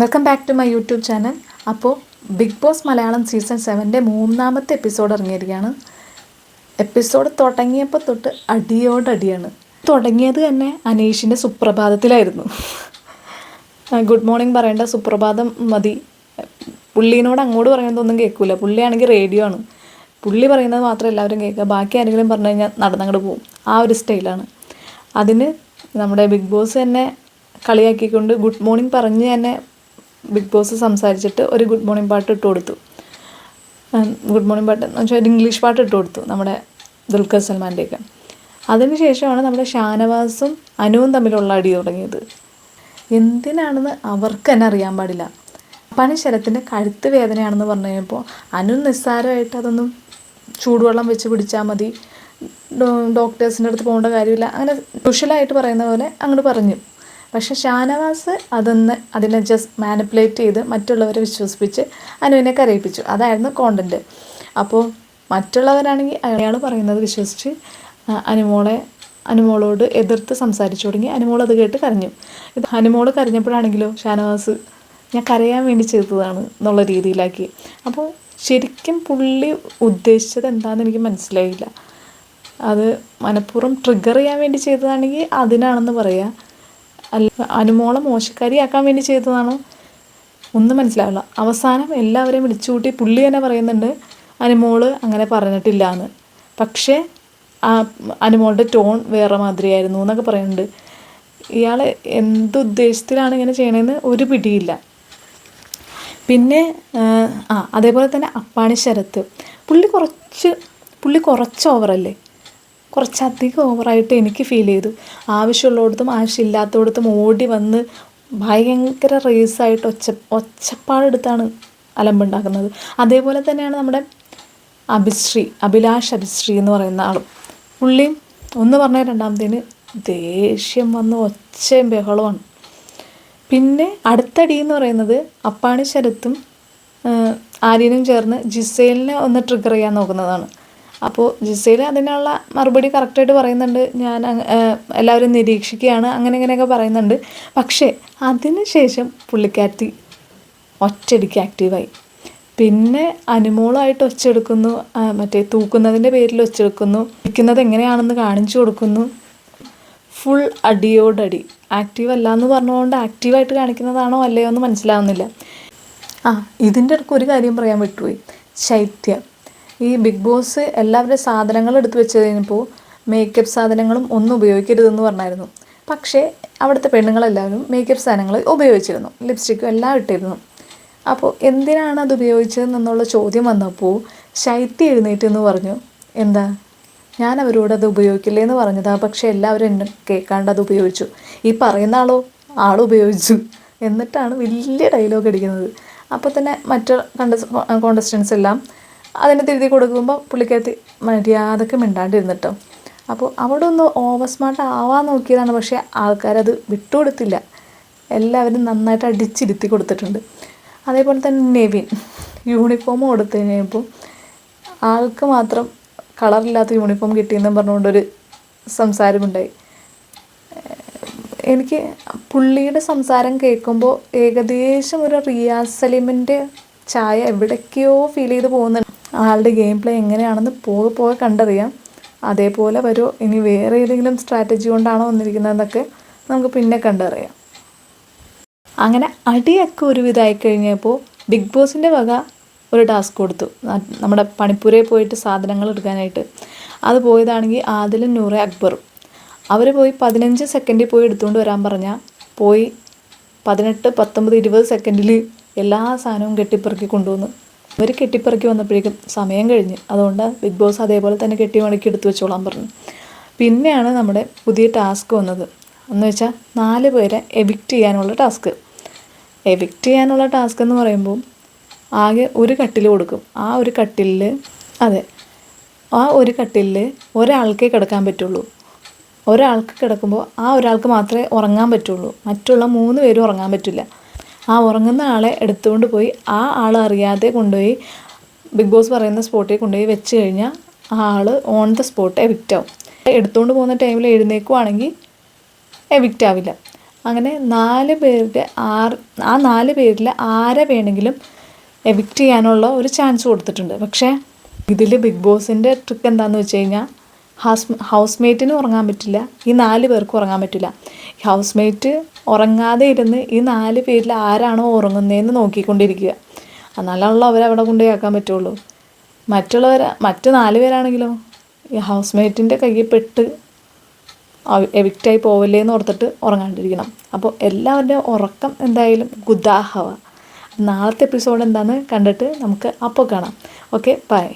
Welcome back to my YouTube channel അപ്പോൾ big boss Malayalam season സെവന്റെ മൂന്നാമത്തെ എപ്പിസോഡ് ഇറങ്ങിയിരിക്കുകയാണ്. എപ്പിസോഡ് തുടങ്ങിയപ്പോൾ തൊട്ട് അടിയോടടിയാണ്. തുടങ്ങിയത് തന്നെ അനീഷിന്റെ സുപ്രഭാതത്തിലായിരുന്നു. ഗുഡ് മോർണിംഗ് പറയേണ്ട സുപ്രഭാതം മതി. പുള്ളീനോട് അങ്ങോട്ട് പറയുന്നതൊന്നും കേൾക്കില്ല പുള്ളിയാണെങ്കിൽ റേഡിയോ ആണ്. പുള്ളി പറയുന്നത് മാത്രം എല്ലാവരും കേൾക്കുക. ബാക്കി ആരെങ്കിലും പറഞ്ഞു കഴിഞ്ഞാൽ നടന്നങ്ങോട്ട് പോകും ആ ഒരു സ്റ്റൈലാണ് അതിന് നമ്മുടെ ബിഗ് ബോസ് തന്നെ കളിയാക്കിക്കൊണ്ട് ഗുഡ് മോർണിംഗ് പറഞ്ഞ് തന്നെ ബിഗ് ബോസ് സംസാരിച്ചിട്ട് ഒരു ഗുഡ് മോർണിംഗ് പാട്ട് ഇട്ട് കൊടുത്തു. ഗുഡ് മോർണിംഗ് പാട്ട് എന്ന് വെച്ചാൽ ഒരു ഇംഗ്ലീഷ് പാട്ട് ഇട്ട് കൊടുത്തു നമ്മുടെ ദുൽഖർ സൽമാന്റെയൊക്കെ അതിന് ശേഷമാണ് നമ്മുടെ ഷാനവാസും അനുവും തമ്മിലുള്ള അടി തുടങ്ങിയത്. എന്തിനാണെന്ന് അവർക്ക് തന്നെ അറിയാൻ പാടില്ല. പണി ശരത്തിന്റെ കഴുത്ത് വേദനയാണെന്ന് പറഞ്ഞു കഴിഞ്ഞപ്പോൾ അനു നിസ്സാരമായിട്ട് അതൊന്നും ചൂടുവെള്ളം വെച്ച് പിടിച്ചാൽ മതി. ഡോക്ടേഴ്സിന്റെ അടുത്ത് പോകേണ്ട കാര്യമില്ല. അങ്ങനെ സ്പെഷ്യലായിട്ട് പറയുന്ന പോലെ അങ്ങോട്ട് പറഞ്ഞു. പക്ഷെ ഷാനവാസ് അതൊന്ന് അതിനെ ജസ്റ്റ് മാനിപ്പുലേറ്റ് ചെയ്ത് മറ്റുള്ളവരെ വിശ്വസിപ്പിച്ച് അനുവിനെ കരയിപ്പിച്ചു. അതായിരുന്നു കോണ്ടന്റ് അപ്പോൾ മറ്റുള്ളവരാണെങ്കിൽ അയാൾ പറയുന്നത് വിശ്വസിച്ച് അനുമോളെ അനുമോളോട് എതിർത്ത് സംസാരിച്ചു തുടങ്ങി. അനുമോൾ അത് കേട്ട് കരഞ്ഞു. ഇത് അനുമോൾ കരഞ്ഞപ്പോഴാണെങ്കിലോ ഷാനവാസ് ഞാൻ കരയാൻ വേണ്ടി ചെയ്തതാണ് എന്നുള്ള രീതിയിലാക്കി. അപ്പോൾ ശരിക്കും പുള്ളി ഉദ്ദേശിച്ചത് എന്താണെന്ന് എനിക്ക് മനസ്സിലായില്ല. അത് മനഃപൂർവം ട്രിഗർ ചെയ്യാൻ വേണ്ടി ചെയ്തതാണെങ്കിൽ അതിനാണെന്ന് പറയാം. അല്ല അനുമോളെ മോശക്കാരിയാക്കാൻ വേണ്ടി ചെയ്തതാണോ? ഒന്നും മനസ്സിലാവില്ല. അവസാനം എല്ലാവരെയും വിളിച്ചുകൂട്ടി പുള്ളി തന്നെ പറയുന്നുണ്ട് അനുമോൾ അങ്ങനെ പറഞ്ഞിട്ടില്ല എന്ന് പക്ഷേ ആ അനുമോളുടെ ടോൺ വേറെ മാതിരിയായിരുന്നു എന്നൊക്കെ പറയുന്നുണ്ട്. ഇയാൾ എന്തുദ്ദേശത്തിലാണ് ഇങ്ങനെ ചെയ്യണതെന്ന് ഒരു പിടിയില്ല. പിന്നെ ആ, അതേപോലെ തന്നെ അപ്പാണി ശരത്ത്. പുള്ളി കുറച്ച് പുള്ളി കുറച്ച് ഓവറല്ലേ കുറച്ചധികം ഓവറായിട്ട് എനിക്ക് ഫീൽ ചെയ്തു. ആവശ്യമുള്ളിടത്തും ആവശ്യമില്ലാത്തടത്തും ഓടി വന്ന് ഭയങ്കര റേസായിട്ട് ഒച്ച ഒച്ചപ്പാടെടുത്താണ് അലമ്പുണ്ടാക്കുന്നത് അതേപോലെ തന്നെയാണ് നമ്മുടെ അഭിശ്രീ അഭിലാഷ് അഭിശ്രീ എന്ന് പറയുന്ന ആളും. പുള്ളിയും ഒന്ന് പറഞ്ഞ രണ്ടാമത്തേന് ദേഷ്യം വന്ന് ഒച്ചയും ബഹളമാണ് പിന്നെ അടുത്തടി എന്ന് പറയുന്നത് അപ്പാണി ശരത്തും ആര്യനും ചേർന്ന് ജിസേലിനെ ഒന്ന് ട്രിഗർ ചെയ്യാൻ നോക്കുന്നതാണ്. അപ്പോൾ ജിസയിൽ അതിനുള്ള മറുപടി കറക്റ്റായിട്ട് പറയുന്നുണ്ട്. ഞാൻ എല്ലാവരും നിരീക്ഷിക്കുകയാണ്. അങ്ങനെ ഇങ്ങനെയൊക്കെ പറയുന്നുണ്ട്. പക്ഷേ അതിന് ശേഷം പുള്ളിക്കാരത്തി ഒറ്റയടിക്ക് ആക്റ്റീവായി പിന്നെ അനുമോളായിട്ട് ഒച്ചെടുക്കുന്നു. മറ്റേ തൂക്കുന്നതിന്റെ പേരിൽ ഒച്ചെടുക്കുന്നു. ഇരിക്കുന്നത് എങ്ങനെയാണെന്ന് കാണിച്ചു കൊടുക്കുന്നു. ഫുൾ അടിയോടടി. ആക്റ്റീവ് അല്ല എന്ന് പറഞ്ഞുകൊണ്ട് ആക്റ്റീവായിട്ട് കാണിക്കുന്നതാണോ അല്ലയോ എന്ന് മനസ്സിലാവുന്നില്ല. ആ ഇതിന്റെ ഇടയ്ക്ക് ഒരു കാര്യം പറയാൻ വിട്ടുപോയി. ശൈത്യ. ഈ ബിഗ് ബോസ് എല്ലാവരുടെ സാധനങ്ങൾ എടുത്തു വെച്ച് കഴിഞ്ഞപ്പോൾ മേക്കപ്പ് സാധനങ്ങളും ഒന്നും ഉപയോഗിക്കരുതെന്ന് പറഞ്ഞായിരുന്നു. പക്ഷേ അവിടുത്തെ പെണ്ണുങ്ങളെല്ലാവരും മേക്കപ്പ് സാധനങ്ങൾ ഉപയോഗിച്ചിരുന്നു. ലിപ്സ്റ്റിക്കും എല്ലാം ഇട്ടിരുന്നു. അപ്പോൾ എന്തിനാണ് അത് ഉപയോഗിച്ചതെന്നുള്ള ചോദ്യം വന്നപ്പോൾ ശൈത്യ എഴുന്നേറ്റ് എന്ന് പറഞ്ഞു എന്താ? ഞാൻ അവരോട് അത് ഉപയോഗിക്കില്ലേ എന്ന് പറഞ്ഞതാ പക്ഷേ എല്ലാവരും എന്നെ കേൾക്കാണ്ട് അത് ഉപയോഗിച്ചു. ഈ പറയുന്ന ആളോ ആൾ ഉപയോഗിച്ചു. എന്നിട്ടാണ് വലിയ ഡയലോഗ് അടിക്കുന്നത്. അപ്പോൾ തന്നെ മറ്റു കണ്ടസ് കോണ്ടസ്റ്റൻസ് എല്ലാം അതിനെ തിരുത്തി കൊടുക്കുമ്പോൾ പുള്ളിക്കകത്ത് മര്യാദയ്ക്ക് മിണ്ടാണ്ടിരുന്നിട്ടോ. അപ്പോൾ അവിടെ ഒന്ന് ഓവർ സ്മാർട്ട് ആവാൻ നോക്കിയതാണ് പക്ഷേ ആൾക്കാരത് വിട്ടുകൊടുത്തില്ല. എല്ലാവരും നന്നായിട്ട് അടിച്ചിരുത്തി കൊടുത്തിട്ടുണ്ട്. അതേപോലെ തന്നെ നെവിൻ യൂണിഫോം കൊടുത്തു കഴിഞ്ഞപ്പോൾ ആൾക്ക് മാത്രം കളറില്ലാത്ത യൂണിഫോം കിട്ടിയെന്നും പറഞ്ഞുകൊണ്ടൊരു സംസാരമുണ്ടായി. എനിക്ക് പുള്ളിയുടെ സംസാരം കേൾക്കുമ്പോൾ ഏകദേശം ഒരു റിയാസ് സലീമിന്റെ ചായ എവിടേക്കോ ഫീൽ ചെയ്ത് പോകുന്നുണ്ട്. ആളുടെ ഗെയിം പ്ലേ എങ്ങനെയാണെന്ന് പോകെ പോകെ കണ്ടറിയാം. അതേപോലെ വരുമോ ഇനി വേറെ ഏതെങ്കിലും സ്ട്രാറ്റജി കൊണ്ടാണോ വന്നിരിക്കുന്നതെന്നൊക്കെ നമുക്ക് പിന്നെ കണ്ടറിയാം. അങ്ങനെ അടിയൊക്കെ ഒരുവിധമായി കഴിഞ്ഞപ്പോൾ ബിഗ് ബോസിന്റെ വക ഒരു ടാസ്ക് കൊടുത്തു. നമ്മുടെ പണിപ്പുരയിൽ പോയിട്ട് സാധനങ്ങൾ എടുക്കാനായിട്ട്. അത് പോയതാണെങ്കിൽ ആദിലും നൂറെ അക്ബറും. അവർ പോയി പതിനഞ്ച് സെക്കൻഡിൽ പോയി എടുത്തുകൊണ്ട് വരാൻ പറഞ്ഞാൽ പോയി പതിനെട്ട് പത്തൊമ്പത് ഇരുപത് സെക്കൻഡിൽ എല്ലാ സാധനവും കെട്ടിപ്പെറുക്കി കൊണ്ടുവന്നു. അവർ കെട്ടിപ്പറക്കി വന്നപ്പോഴേക്കും സമയം കഴിഞ്ഞ്. അതുകൊണ്ട് ബിഗ് ബോസ് അതേപോലെ തന്നെ കെട്ടി മടക്കി എടുത്തു വെച്ചോളാൻ പറഞ്ഞു. പിന്നെയാണ് നമ്മുടെ പുതിയ ടാസ്ക് വന്നത്. എന്ന് വെച്ചാൽ നാല് പേരെ എവിക്റ്റ് ചെയ്യാനുള്ള ടാസ്ക്. എവിക്റ്റ് ചെയ്യാനുള്ള ടാസ്ക് എന്ന് പറയുമ്പോൾ ആകെ ഒരു കട്ടിൽ കൊടുക്കും. ആ ഒരു കട്ടിലിൽ അതെ ആ ഒരു കട്ടിലിൽ ഒരാൾക്കേ കിടക്കാൻ പറ്റുള്ളൂ. ഒരാൾക്ക് കിടക്കുമ്പോൾ ആ ഒരാൾക്ക് മാത്രമേ ഉറങ്ങാൻ പറ്റുള്ളൂ. മറ്റുള്ള മൂന്ന് പേരും ഉറങ്ങാൻ പറ്റില്ല. ആ ഉറങ്ങുന്ന ആളെ എടുത്തുകൊണ്ട് പോയി ആ ആൾ അറിയാതെ കൊണ്ടുപോയി ബിഗ് ബോസ് പറയുന്ന സ്പോട്ടിൽ കൊണ്ടുപോയി വെച്ച് കഴിഞ്ഞാൽ ആ ആൾ ഓൺ ദ സ്പോട്ട് എവിക്റ്റ് ആവും. എടുത്തുകൊണ്ട് പോകുന്ന ടൈമിൽ എഴുന്നേക്കുവാണെങ്കിൽ എവിക്റ്റ് ആവില്ല. അങ്ങനെ നാല് പേരുടെ ആറ് ആ നാല് പേരിൽ ആരെ വേണമെങ്കിലും എവിക്റ്റ് ചെയ്യാനുള്ള ഒരു ചാൻസ് കൊടുത്തിട്ടുണ്ട്. പക്ഷേ ഇതിൽ ബിഗ് ബോസിന്റെ ട്രിക്ക് എന്താണെന്ന് വെച്ച് കഴിഞ്ഞാൽ ഹൗസ് ഹൗസ് മേറ്റിന് ഉറങ്ങാൻ പറ്റില്ല. ഈ നാല് പേർക്കും ഉറങ്ങാൻ പറ്റില്ല. ഹൗസ് മേറ്റ് ഉറങ്ങാതെ ഇരുന്ന് ഈ നാല് പേരിൽ ആരാണോ ഉറങ്ങുന്നതെന്ന് നോക്കിക്കൊണ്ടിരിക്കുക. എന്നാലുള്ള അവരവിടെ കൊണ്ടുപോയി ആക്കാൻ പറ്റുള്ളൂ. മറ്റുള്ളവർ മറ്റു നാല് പേരാണെങ്കിലോ ഈ ഹൗസ് മേറ്റിന്റെ കയ്യിൽ പെട്ട് എവിക്റ്റായി പോവല്ലേ എന്ന് ഓർത്തിട്ട് ഉറങ്ങാണ്ടിരിക്കണം. അപ്പോൾ എല്ലാവരുടെയും ഉറക്കം എന്തായാലും ഗുദാഹവ നാളത്തെ എപ്പിസോഡ് എന്താണെന്ന് കണ്ടിട്ട് നമുക്ക് അപ്പോൾ കാണാം. Okay bye